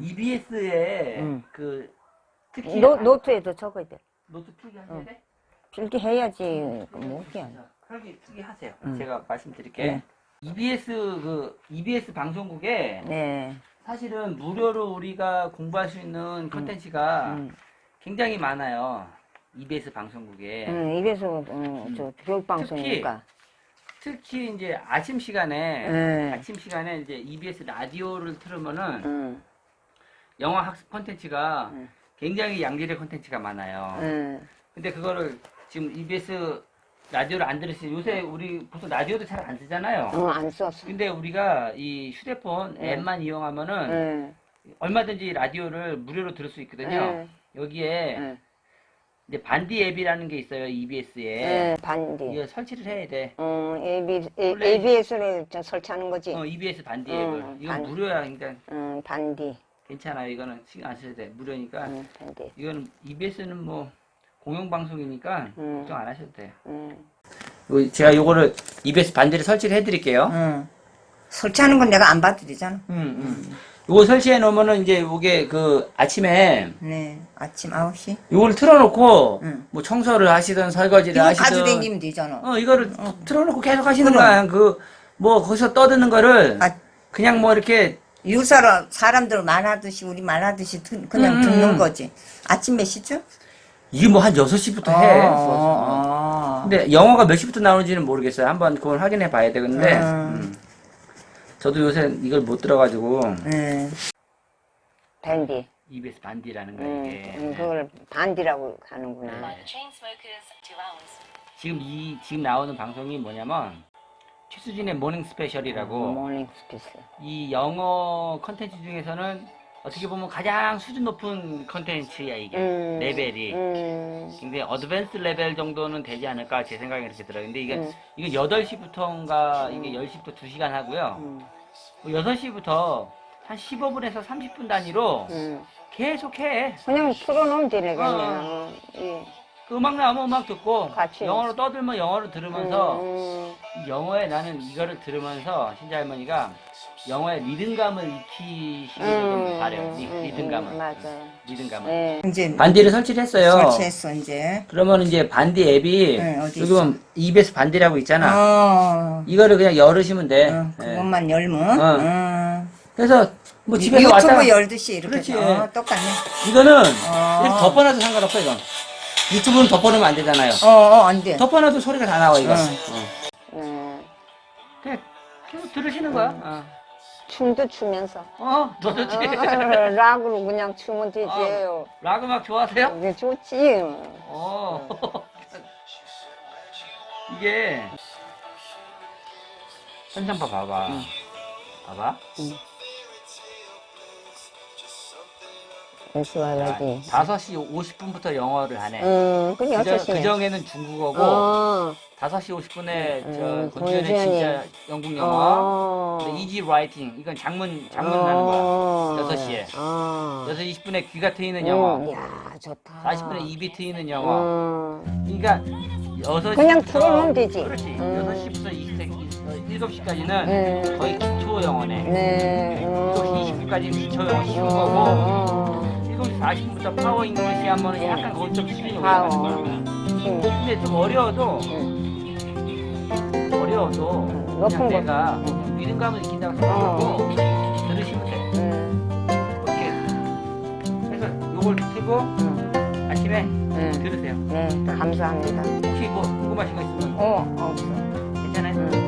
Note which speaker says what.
Speaker 1: EBS에
Speaker 2: 응.
Speaker 1: 그 특히
Speaker 2: 노, 노트에도 적어야 돼.
Speaker 1: 노트 풀기 뭐 하셔야 돼?
Speaker 2: 필기 해야지 뭐게 아니야.
Speaker 1: 필기 풀기 하세요.
Speaker 2: 응.
Speaker 1: 제가 말씀드릴게요.
Speaker 2: 네.
Speaker 1: EBS 그 EBS 방송국에
Speaker 2: 네.
Speaker 1: 사실은 무료로 우리가 공부할 수 있는 컨텐츠가
Speaker 2: 음.
Speaker 1: 굉장히 많아요. EBS 방송국에.
Speaker 2: 응, 입에서, 응, 저, 교육 방송이니까.
Speaker 1: 특히 이제 아침 시간에
Speaker 2: 네.
Speaker 1: 아침 시간에 이제 EBS 라디오를 틀으면은
Speaker 2: 응,
Speaker 1: 영어 학습 컨텐츠가
Speaker 2: 음.
Speaker 1: 굉장히 양질의 컨텐츠가 많아요.
Speaker 2: 응.
Speaker 1: 근데 그거를 지금 EBS 라디오를 안 들으시 요새 우리 보통 라디오도 잘 안 쓰잖아요.
Speaker 2: 응, 안 썼어.
Speaker 1: 근데 우리가 이 휴대폰
Speaker 2: 네.
Speaker 1: 앱만 이용하면은
Speaker 2: 응,
Speaker 1: 얼마든지 라디오를 무료로 들을 수 있거든요.
Speaker 2: 응,
Speaker 1: 여기에
Speaker 2: 응.
Speaker 1: 이제 반디 앱이라는 게 있어요. EBS에.
Speaker 2: 응, 반디.
Speaker 1: 이거 설치를 해야 돼.
Speaker 2: 응, AB,
Speaker 1: 원래-
Speaker 2: ABS를 설치하는 거지.
Speaker 1: 어, EBS 반디
Speaker 2: 응,
Speaker 1: 앱을. 이건
Speaker 2: 반-
Speaker 1: 무료야. 그러니까
Speaker 2: 응, 반디.
Speaker 1: 괜찮아요. 이거는 신경 안 써도 돼. 무료니까.
Speaker 2: 응, 반디.
Speaker 1: 이거는 EBS는 뭐 공영 방송이니까
Speaker 2: 음.
Speaker 1: 걱정 안 하셔도 돼요.
Speaker 2: 응.
Speaker 1: 요- 제가 요거를 EBS 반디를 설치를 해드릴게요.
Speaker 2: 응. 설치하는 건 내가 안 봐드리잖아.
Speaker 1: 음, 음. 요거 설치해 놓으면은 이제 요게 그 아침에
Speaker 2: 네, 아침 9시.
Speaker 1: 요걸 틀어놓고
Speaker 2: 응.
Speaker 1: 뭐 청소를 하시든 설거지를
Speaker 2: 이거
Speaker 1: 하시든
Speaker 2: 가져다니면 되잖아.
Speaker 1: 어 이거를 틀어놓고 계속 하시는
Speaker 2: 그럼.
Speaker 1: 거야. 그 뭐 거기서 떠드는 거를
Speaker 2: 아,
Speaker 1: 그냥 뭐 이렇게
Speaker 2: 유사로 사람들 말하듯이 우리 말하듯이 듣- 그냥
Speaker 1: 음,
Speaker 2: 듣는
Speaker 1: 음.
Speaker 2: 거지. 아침 몇 시죠?
Speaker 1: 이게 뭐 한 6시부터 해.
Speaker 2: 어, 어.
Speaker 1: 근데 영어가 몇 시부터 나오는지는 모르겠어요. 한번 그걸 확인해 봐야 되는데
Speaker 2: 음.
Speaker 1: 음. 저도 요새 이걸 못 들어가지고
Speaker 2: 네. 밴디.
Speaker 1: EBS 반디라는 거
Speaker 2: 음,
Speaker 1: 이게
Speaker 2: 음, 그걸 반디라고 하는구나.
Speaker 1: 네. 지금 이 지금 나오는 방송이 뭐냐면 최수진의 모닝 스페셜이라고
Speaker 2: 모닝 스피스.
Speaker 1: 이 영어 컨텐츠 중에서는 어떻게 보면 가장 수준 높은 컨텐츠야 이게
Speaker 2: 음.
Speaker 1: 레벨이
Speaker 2: 음,
Speaker 1: 굉장히 어드밴스 레벨 정도는 되지 않을까 제 생각에 그렇게 들어요. 근데 이게
Speaker 2: 음.
Speaker 1: 이게 8시부터인가 이게 10시부터 2시간 하고요.
Speaker 2: 음,
Speaker 1: 6시부터 한 15분에서 30분 단위로
Speaker 2: 음.
Speaker 1: 계속 해.
Speaker 2: 그냥 틀어놓으면 되네, 그냥.
Speaker 1: 어.
Speaker 2: 예.
Speaker 1: 그 음악 나오면 음악 듣고
Speaker 2: 같이.
Speaker 1: 영어로 떠들면 영어를 들으면서
Speaker 2: 음,
Speaker 1: 이 영어에 나는 이거를 들으면서 신자 할머니가 영어의 리듬감을 익히시기를 좀 바래요. 리,
Speaker 2: 음,
Speaker 1: 리듬감을.
Speaker 2: 음, 맞아요.
Speaker 1: 리듬감을.
Speaker 2: 네. 이제
Speaker 1: 반디를 설치를 했어요.
Speaker 2: 설치했어, 이제.
Speaker 1: 그러면 이제 반디 앱이
Speaker 2: 네, 어디
Speaker 1: 여기 보면 EBS 반디라고 있잖아.
Speaker 2: 어,
Speaker 1: 이거를 그냥 열으시면 돼.
Speaker 2: 어,
Speaker 1: 예.
Speaker 2: 그것만 열면.
Speaker 1: 어.
Speaker 2: 어.
Speaker 1: 그래서 뭐 집에서
Speaker 2: 유튜브
Speaker 1: 왔다
Speaker 2: 열듯이 이렇게.
Speaker 1: 그렇지.
Speaker 2: 어, 똑같네.
Speaker 1: 이거는
Speaker 2: 어.
Speaker 1: 이렇게 덮어놔도 상관없어 이건. 유튜브는 덮어놓으면 안 되잖아요.
Speaker 2: 어, 어, 안 돼.
Speaker 1: 덮어놔도 소리가 다 나와 이거.
Speaker 2: 어.
Speaker 1: 어.
Speaker 2: 음,
Speaker 1: 그냥 계속 들으시는 거야. 어,
Speaker 2: 춤도 추면서.
Speaker 1: 어 너도 좋지.
Speaker 2: 어, 락으로 그냥 추면 되지.
Speaker 1: 어. 락 음악 좋아하세요?
Speaker 2: 이게 좋지.
Speaker 1: 어. 이게 현상파 봐봐. 봐봐.
Speaker 2: 연습하려지.
Speaker 1: 5시 50분부터 영어를 하네.
Speaker 2: 음, 그
Speaker 1: 그정,
Speaker 2: 여섯 시네.
Speaker 1: 그정에는 중국어고
Speaker 2: 어,
Speaker 1: 5시 50분에
Speaker 2: 음,
Speaker 1: 저 권지현의
Speaker 2: 권지현이.
Speaker 1: 진짜 영국 영어
Speaker 2: 어.
Speaker 1: 근데 이지 라이팅 이건 장문 장문 하는 거야
Speaker 2: 어.
Speaker 1: 여섯 시에.
Speaker 2: 어.
Speaker 1: 6시 20분에 귀가 트이는 영어
Speaker 2: 음, 야, 좋다.
Speaker 1: 40분에 입이 트이는 영어
Speaker 2: 음.
Speaker 1: 그러니까 6시
Speaker 2: 그냥 틀어놓으면 되지.
Speaker 1: 그렇지
Speaker 2: 음.
Speaker 1: 6시부터 7시까지는
Speaker 2: 음.
Speaker 1: 거의 기초 영어네
Speaker 2: 네. 음.
Speaker 1: 7시 20분까지 기초 영어 쉬운
Speaker 2: 음,
Speaker 1: 거고
Speaker 2: 음,
Speaker 1: 7시 40분부터 파워 잉글리시 하면은 약간 거기 좀 수준이
Speaker 2: 파워.
Speaker 1: 거야
Speaker 2: 음.
Speaker 1: 근데 좀 어려워도
Speaker 2: 음.
Speaker 1: 어려워도
Speaker 2: 음, 높은
Speaker 1: 그냥
Speaker 2: 거.
Speaker 1: 내가
Speaker 2: 음.
Speaker 1: 리듬감을 익힌다고 생각하고 들으시면 돼
Speaker 2: 음.
Speaker 1: 이렇게 그래서 요걸 틀고
Speaker 2: 음.
Speaker 1: 아침에
Speaker 2: 음.
Speaker 1: 들으세요
Speaker 2: 네, 감사합니다.
Speaker 1: 혹시 뭐 궁금하신 거 있으면
Speaker 2: 어, 없어.
Speaker 1: 괜찮아요?
Speaker 2: 음.